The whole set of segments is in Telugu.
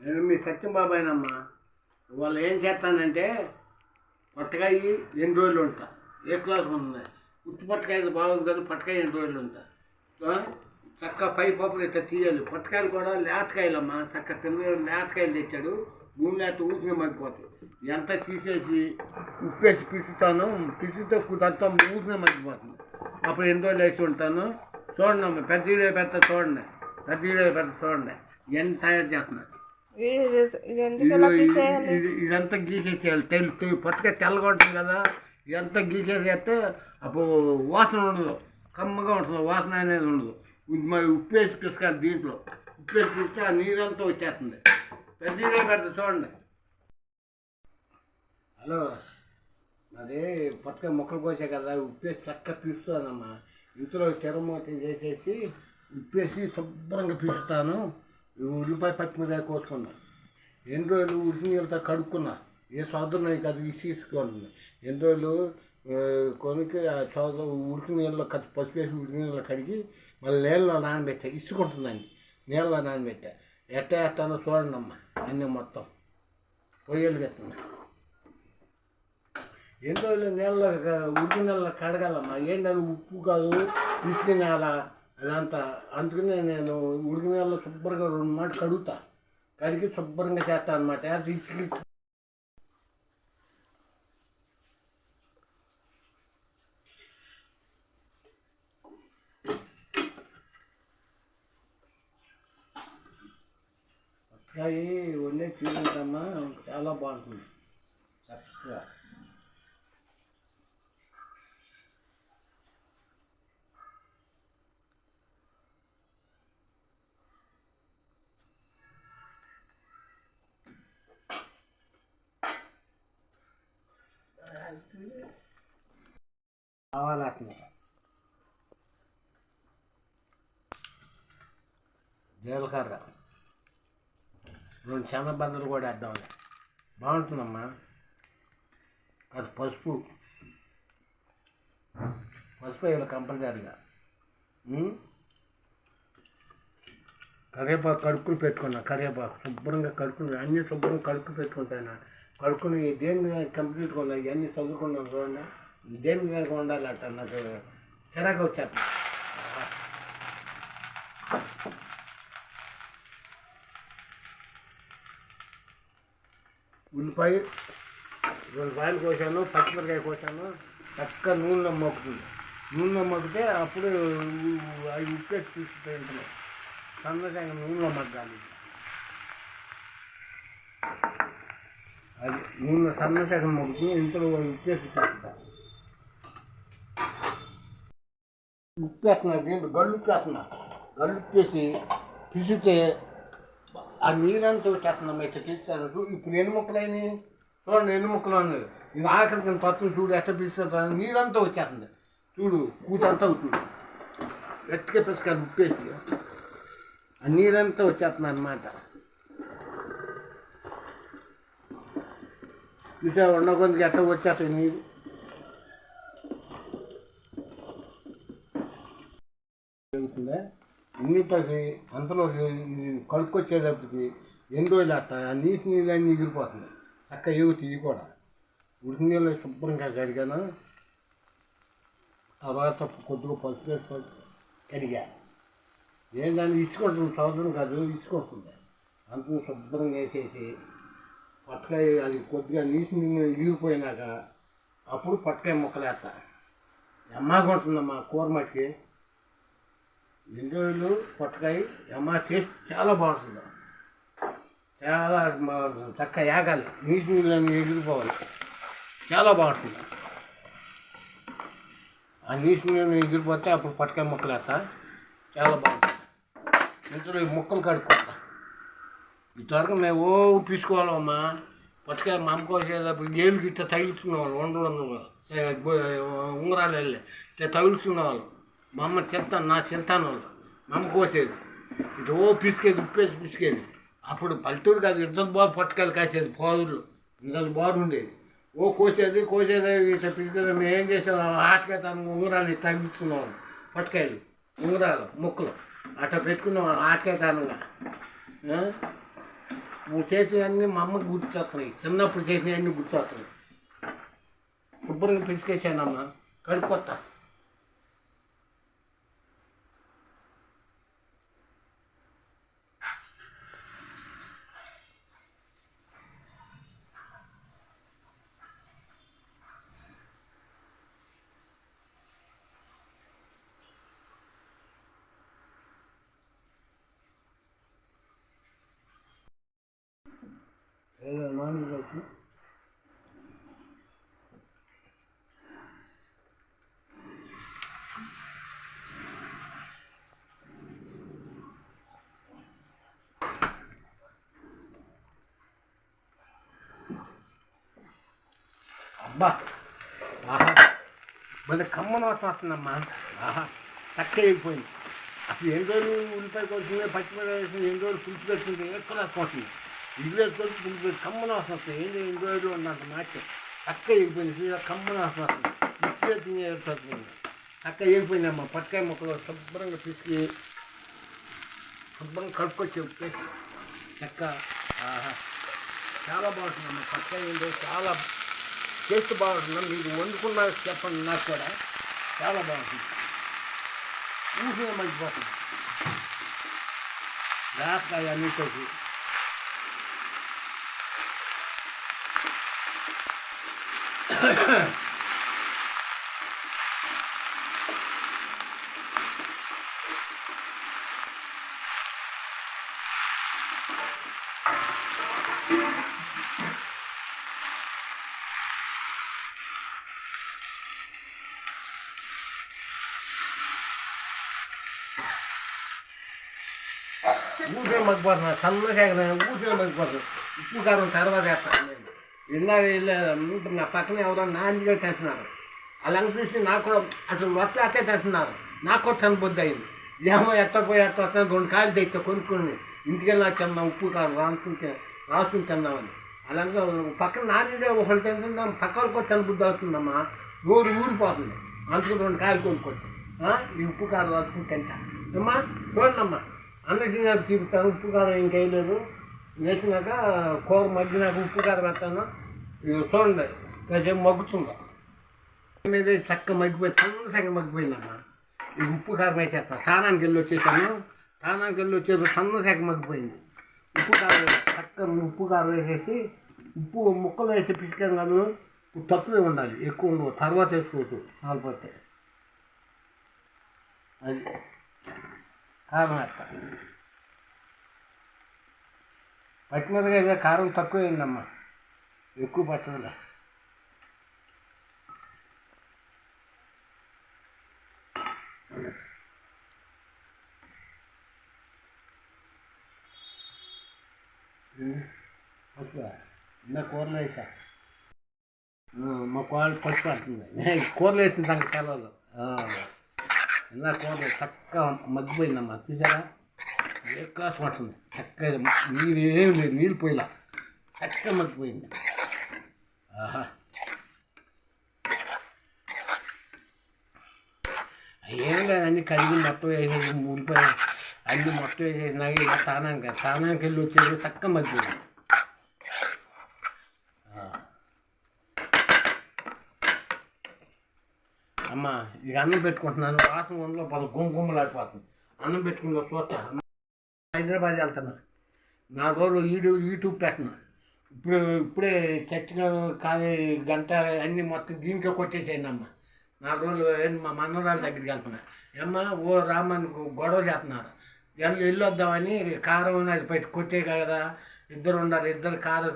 నేను మీ సత్యం బాబాయినమ్మా వాళ్ళు ఏం చేస్తానంటే పట్టకాయ ఎన్ని రోజులు ఉంటా? ఏ క్లాస్ ఉంది ఉత్తి పట్టకాయ బాగోదు కానీ పట్టకాయ ఎన్ని రోజులు ఉంటా? చక్క పై పప్పులు ఇట్లా తీయాలి. పట్టకాయలు కూడా లేతకాయలమ్మా. చక్క కింద లేతకాయలు తెచ్చాడు. భూమి లేత ఊసిన మర్చిపోతుంది ఎంత తీసేసి ఉప్పేసి పిసుతాను పిసితో కుదంతా ఊసిన మర్చిపోతుంది అప్పుడు ఎన్ని రోజులు వేసి ఉంటాను? చూడండి అమ్మ పెద్ద పెద్ద చూడండి. పెద్ద పెద్ద చూడండి. ఎన్ని తయారు చేస్తున్నాడు? ఇదంతా గీసేసేయాలి తెలు తెలు పట్టుక తెల్లగా ఉంటుంది కదా ఇదంతా గీసేసేస్తే అప్పుడు వాసన ఉండదు. కమ్మగా ఉంటుంది వాసన అనేది ఉండదు. ఇది మరి ఉప్పేసి పిసుకాలి దీంట్లో. ఉప్పేసి పిస్తే ఆ నీరంతా వచ్చేస్తుంది. పెద్ద ఇదే పెడతా చూడండి. హలో అదే పట్టుక మొక్కలు పోసే కదా ఉప్పేసి చక్క పిస్తానమ్మా. ఇంట్లో తెరమూత చేసేసి ఉప్పేసి శుభ్రంగా పిస్తాను. ఉల్లిపాయ పచ్చిమిరకాయ కోసుకున్నా. ఎన్ని రోజులు ఉడికి నీళ్ళతో కడుక్కున్నా. ఏ సోదరులు కాదు విసిసుకోండి ఎన్ని రోజులు కొనుక్కి ఆ సోదరు ఉడికి నీళ్ళలో కట్టి పసుపు వేసి ఉడికి నీళ్ళలో కడిగి మళ్ళీ నీళ్ళలో నానబెట్టా. ఇసుకుంటుందండి నీళ్ళలో నానబెట్టా. ఎట్ట వేస్తానో చూడండి అమ్మ అన్నీ మొత్తం. పొయ్యలు ఎత్తున్నా ఎన్ని రోజులు నీళ్ళ ఉడికి నీళ్ళలో కడగాలమ్మా. ఏంటని ఉప్పు కాదు ఇసుక నేల. అదంతా. అందుకనే నేను ఉడికి నీళ్ళలో శుభ్రంగా రెండు మాట కడుగుతా. కడిగి శుభ్రంగా చేస్తా అనమాట అది వండే చూసుకుంటామా చాలా బాగుంటుంది. చక్కగా. కావాలట్లా. జీలకర్ర రెండు చెనబందలు కూడా వేద్దాంలే. బాగుంటుందమ్మా. అది పసుపు. పసుపు వేయాలి కంపల్సరీగా. ఉమ్? కరివేపాకు కడుక్కుని పెట్టుకున్నా కరివేపాకు. శుభ్రంగా కడుక్కుని అన్నీ శుభ్రంగా కడుక్కుని పెట్టుకుంటాను? పడుకుని దేని కంప్లీట్గా ఉన్నాయి ఇవన్నీ చదువుకున్నాను చూడండి దేని మీద ఉండాలి అట్ట నాకు చిరాకు వచ్చేస్తా ఉల్లిపాయ రెండు పాయలు కోసాను పచ్చిమిరకాయ కోసాను చక్కగా నూనెలో మోపుతుంది. నూనెలో మొక్కితే అప్పుడు అవి ఉప్పేసి తీసుకుంటాయి ఇంట్లో సన్నగా నూనెలో మగ్గాలి. అది నిన్న సన్న సగం ఇంట్లో ఇంతలో ఉప్పేసి ఉప్పేస్తున్నా దీంట్లో గళ్ళు ఉప్పేస్తున్నా. గళ్ళు ఉప్పేసి పిసితే ఆ నీరంతా వచ్చేస్తున్నాం అయితే తీస్తాను ఇప్పుడు ఎన్ని ముక్కలు అయినాయి? చూడండి ఎన్ని ముక్కలు ఉన్నాయి. ఇది ఆఖరికి తత్వం చూడు ఎట్లా పిలుస్తుంది నీరంతా వచ్చేస్తుంది. చూడు కూతంతా అవుతుంది. గట్టిగా పిసుకాలి ఉప్పేసి. ఆ నీరంతా వచ్చేస్తుంది అనమాట చూసా ఉన్న కొద్దిగా ఎట్లా వచ్చేస్తాయి నీరు జరుగుతుందా ఇన్నిటికి అంతలోకి కలుపుకొచ్చేటప్పటికి ఎన్ని రోజులు వస్తాయి ఆ నీటి నీళ్ళు అన్నీ ఎగిరిపోతుంది చక్క ఎగుతుంది ఇది కూడా. ఉడికి నీళ్ళు శుభ్రంగా కడిగాను. తర్వాత కొద్దిగా పసుపు వేసుకొని కడిగా. ఏంటంటే ఇచ్చుకుంటుంది? సంవత్సరం కాదు ఇచ్చుకుంటుంది. అంత శుభ్రంగా వేసేసి పట్టకాయ అది కొద్దిగా నీటి నీళ్ళు ఎగిరిపోయినాక అప్పుడు పట్టకాయ ముక్కలు ఎమ్మాగా ఉంటుందమ్మా కూర మట్టి ఎన్ని రోజులు పొట్టకాయ ఎమ్మా టేస్ట్ చాలా బాగుంటుంది. చాలా బాగుంటుంది చక్క యాగాలి నీటి నీళ్ళని ఎగిరిపోవాలి. చాలా బాగుంటుంది. ఆ నీటి నీళ్ళని ఎగిరిపోతే అప్పుడు పొట్టకాయ ముక్కలు వేస్తా చాలా బాగుంటుంది. ఇంట్లో ఈ ముక్కలు కడుక్కుంటా ఇంతవరకు మేము ఓ తీసుకోవాలమ్మా పొట్టకాయ మా అమ్మ కోసేటప్పుడు ఏళ్ళు ఇట్లా తగిలిస్తున్నాం వండలు ఉంగరాలు వెళ్ళి ఇట్లా తగులుతున్న వాళ్ళు మా అమ్మ చెప్తాను నా చింతాను వాళ్ళు మా అమ్మ కోసేది ఇటు ఓ పిసికేది ఉప్పేసి పిసికేది. అప్పుడు పల్లెటూరు కాదు ఇంత బాగా పట్టుకెళ్ళి కాసేది పోదులు ఇంత బాగుండేది ఓ కోసేది కోసేది ఇట్లా పిసికేది. మేము ఏం చేసాం ఆటకాయ తను ఉంగరాలు ఇట్లా తగిలిస్తున్నాం ఉంగరాలు ముక్కలు. అట్లా పెట్టుకున్నాం ఆటకాయ తనంగా. నువ్వు చేసినవన్నీ మా అమ్మకి గుర్తొస్తున్నాయి. చిన్నప్పుడు చేసినవన్నీ గుర్తొస్తున్నాయి. శుభ్రంగా పిసికేసానమ్మా. కడుక్కొత్తా. ఏదో నాన్ వెజ్. అబ్బా! ఆహా! భలే కమ్మన వస్తుందమ్మా. ఆహా! తక్క అయిపోయింది. అసలు ఎన్ని రోజులు ఉల్లిపాయ కొడుతుంది పచ్చిమిరపకాయ వేసింది ఎన్ని రోజులు పులుసు పెట్టుకుంటే ఎక్కువ వాసన ఇల్లు వేసుకొని పులుసు కమ్మన వస్తుంది ఏంటి ఇంకోటి రోజులు ఉన్నంత మ్యాచ్ తక్క అయిపోయింది చూడ కమ్మన వస్తుంది మిక్సీ తినేస్తుంది అక్క అయిపోయిందమ్మా పట్టుకాయ మొక్కలు శుభ్రంగా పిసికి శుభ్రంగా కడుక్కొచ్చి ఉప్పేసి చెక్క ఆహా. చాలా బాగుంటుందమ్మా పట్టుకాయ ఏంటో చాలా టేస్ట్ బాగుంటుంది. మీరు వండుకున్న చెప్పండి నాకు కూడా. చాలా బాగుంటుంది. ఊసిన మంచిపోతుంది. వేస్తాయి అన్నిటికీ ఊసే మగ్గిపోతున్నా సన్నగా ఊసే మగ్గిపోతుంది ఉప్పు కారం తర్వాత వేస్తాను నేను నా పక్కన ఎవరో నాన్నగా చేస్తున్నారు అలా చూసి నాకు కూడా అసలు వస్త్ర అట్టే తెస్తున్నారు. నాకు కూడా చనిపోద్ది అయింది. ఏమో ఎత్తపోయి ఎత్త వస్తాను రెండు కాయలు తెచ్చా కొనుక్కొని ఇంటికి వెళ్ళి తిన్నాం ఉప్పు కాదు రాసుకుంటే రాసుకుని తిన్నామని అలాగే పక్కన నాన్నడే ఒకటి తింటున్నాం పక్క వాళ్ళు కూడా చనిపోద్ది అవుతుందమ్మా ఊరు ఊరిపోతుంది అందుకు రెండు కాయలు కొనుక్కోవచ్చు ఈ ఉప్పు కారం రాసుకుని తింటా. అమ్మా చూడండి అన్నకి నాకు చూపుతాను ఉప్పు కారం ఇంకేం లేదు. వేసినాక కూర మగ్గినాక ఉప్పు కార పెట్టాను. ఇది చూడండి కాసేపు మగ్గుతుందా? మీద చక్క మగ్గిపోయి సన్న సగం మగ్గిపోయిందమ్మా. ఈ ఉప్పు కారం వేసేస్తాను స్నానానికి వెళ్ళి వచ్చేసాను. స్నానానికి వెళ్ళి వచ్చేసి సన్న సగం మగ్గిపోయింది. ఉప్పు కారం చక్క ఉప్పు కారం వేసేసి ఉప్పు ముక్కలు వేసి పిసికాను కాదు తక్కువే ఉండాలి ఎక్కువ ఉండవు తర్వాత వేసుకోవచ్చు కాలిపోతే అది కారం వేస్తా పచ్చిమిరకాయ కారం తక్కువ అయిందమ్మా ఎక్కువ పట్టదులే. నా కూరలో వేసా. మా కోళ్ళు పసుపు పడుతుంది. కూరలో వేసిన దానికి తెలవదు. ఇందా కూరలు చక్కగా మగ్గిపోయిందమ్మా. చూసారా? చక్కగా పడుతుంది. చక్కగా నీళ్ళు లేదు నీళ్ళు పోయిలా. చక్కగా మగ్గిపోయింది. ఆహా. ఏం లేదు అన్ని కడిగి మొత్తం వేసేసి ఊరిపోయి అన్ని మొత్తం వేసేసినాక ఇక కదా స్నానానికి వెళ్ళి వచ్చేసి చక్కగా మగ్గిపోయింది. అమ్మ ఇక అన్నం పెట్టుకుంటున్నాను. వాసన ఒంట్లో పద గుమ్మ గుమ్మలాడిపోతుంది అన్నం పెట్టుకున్న చూస్తా హైదరాబాద్ వెళ్తున్నా. నా రోజు యూట్యూబ్ యూట్యూబ్ పెట్టిన. ఇప్పుడు ఇప్పుడే చర్చగా కానీ గంట అన్నీ మొత్తం దీనికే కొట్టేసేయండి అమ్మ. నా రోజులు మా మనవరాల దగ్గరికి వెళ్తున్నా. అమ్మ ఓ రామని గొడవ చేస్తున్నారు. వెళ్ళి వెళ్ళొద్దామని కారం అది పెట్టి కొట్టే కదా. ఇద్దరు ఉన్నారు. ఇద్దరు కారం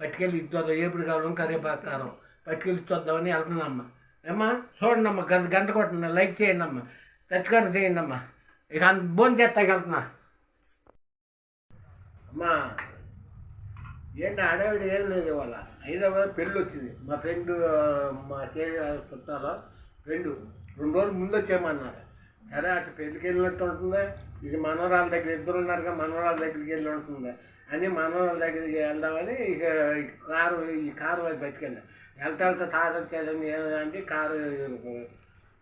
పట్టుకెళ్ళి ఇద్దరు ఏపుడు కావడం కరివేపాకు కారం పట్టుకెళ్ళి చూద్దామని వెళ్తున్నామ్మా ఏమ్మా చూడండి అమ్మా గంట గంట కొట్టండి. లైక్ చేయండి అమ్మా తెచ్చుకొని చేయండి అమ్మా ఇక భోజనం చేస్తాకి వెళ్తున్నా. అమ్మా ఏంటి అడవిడ ఏం లేదు ఇవాళ. హైదరాబాద్ పెళ్ళి వచ్చింది. మా ఫ్రెండ్ మా చేయ చుట్టాలో ఫ్రెండ్ రెండు రోజులు ముందు వచ్చేయమన్నారు. సరే అక్కడ పెళ్ళికి వెళ్ళినట్టు ఉంటుంది. ఇది మనవరాల దగ్గర ఇద్దరు ఉన్నారుగా మనవరాల దగ్గరికి వెళ్ళి ఉంటుంది. అని మనవరాల దగ్గరికి వెళ్దామని ఇక కారు ఈ కారు అది పట్టుకెళ్ళా వెళ్తా వెళ్తా తాగొచ్చేదని అంటే కారు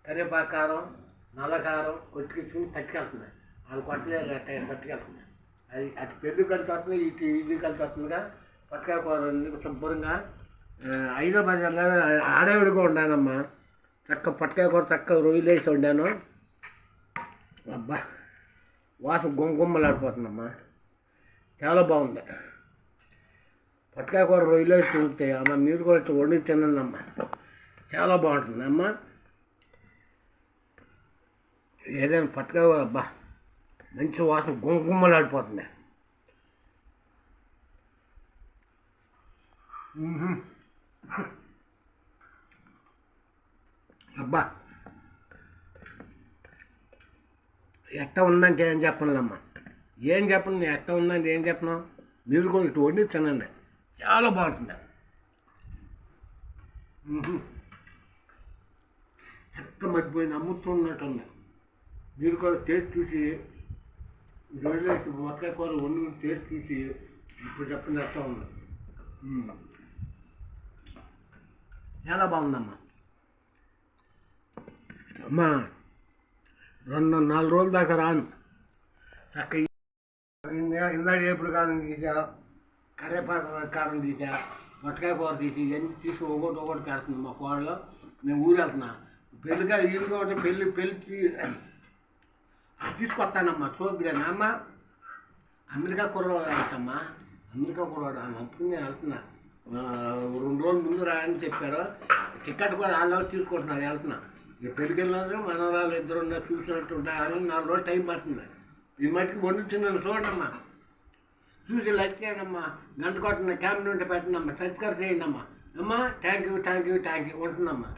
కరివేపాకు కారం నల్ల కారం కొట్టుకొచ్చుకుని పట్టుకెళ్తున్నాయి వాళ్ళు కొట్టలేదు పట్టుకెళ్తున్నాయి అది అటు పెళ్ళి కలిసి వస్తుంది ఇటు ఇది కలిసి వస్తుందిగా పట్టకాయ కూర శుభ్రంగా ఆ, హైదరాబాద్ వెళ్ళాను ఆడవిడిగా ఉండానమ్మా చక్క పట్టకాయ కూర చక్కగా రొయ్యలు వేసి వండాను అబ్బా వాసు గుమ్మగుమ్మలాడిపోతుందమ్మా చాలా బాగుంది. పట్టకాయ కూర రొయ్యలు వేసి అమ్మ మీరు కూడా ఇట్లా వండి తినండి అమ్మా చాలా బాగుంటుంది అమ్మా ఏదైనా పట్టకాయ కూర అబ్బా. మంచి వాసన గుమ్మగుమ్మలాడిపోతుంది మ్మ్. అబ్బా. ఎట్ట ఉందంటే ఏం చెప్పనులమ్మా. ఏం చెప్పను? నేను ఎట్ట ఉందంటే ఏం చెప్పను? మీరు కూడా ఇటు వండి తినండి. చాలా బాగుంటుంది. మ్మ్. చెత్త మర్చిపోయింది? అమ్ముతున్నట్టుంది మీరు కూడా టేస్ట్ చూసి మొత్తం కూర వండి టేస్ట్ చూసి ఇప్పుడు చెప్పండి ఎట్లా ఉంది? మ్మ్. చాలా బాగుందమ్మా. అమ్మా రెండు నాలుగు రోజుల దాకా రాను. చక్క ఇందాక ఏపుడు కారం తీసా కరేపాకు కారం తీసా మొట్టకాయ కూర తీసి ఇవన్నీ తీసి ఒకటి ఒకటి పెడుతుంది మా కోడలో నేను ఊరు వెళ్తున్నా పెళ్ళికాడ ఈరుగా ఉంటే పెళ్ళి పెళ్ళి తీసుకొస్తానమ్మా చూద్దుగానే అమ్మా అమెరికా కుర్రవాడు అంటమ్మా అమెరికా కుర్రవాడు అని అందుకుని నేను వెళ్తున్నా. రెండు రోజుల ముందు రా అని చెప్పారు. టికెట్ కూడా వాళ్ళు తీసుకుంటున్నారు వెళ్తున్నా. ఇక పెళ్ళికి వెళ్ళినారు మనవరాలు ఇద్దరు ఉన్నారు చూసినట్టు నాలుగు రోజులు టైం పడుతుంది. ఈ మట్టికి వండుతున్నాను చూడమ్మా చూసి లైక్ చేయండమ్మా గంట కొట్టిన క్యాంప్ నుండి పెట్టినమ్మా. సబ్స్క్రైబ్ చేయండి అమ్మా అమ్మా thank you thank you thank you ఉంటుందమ్మా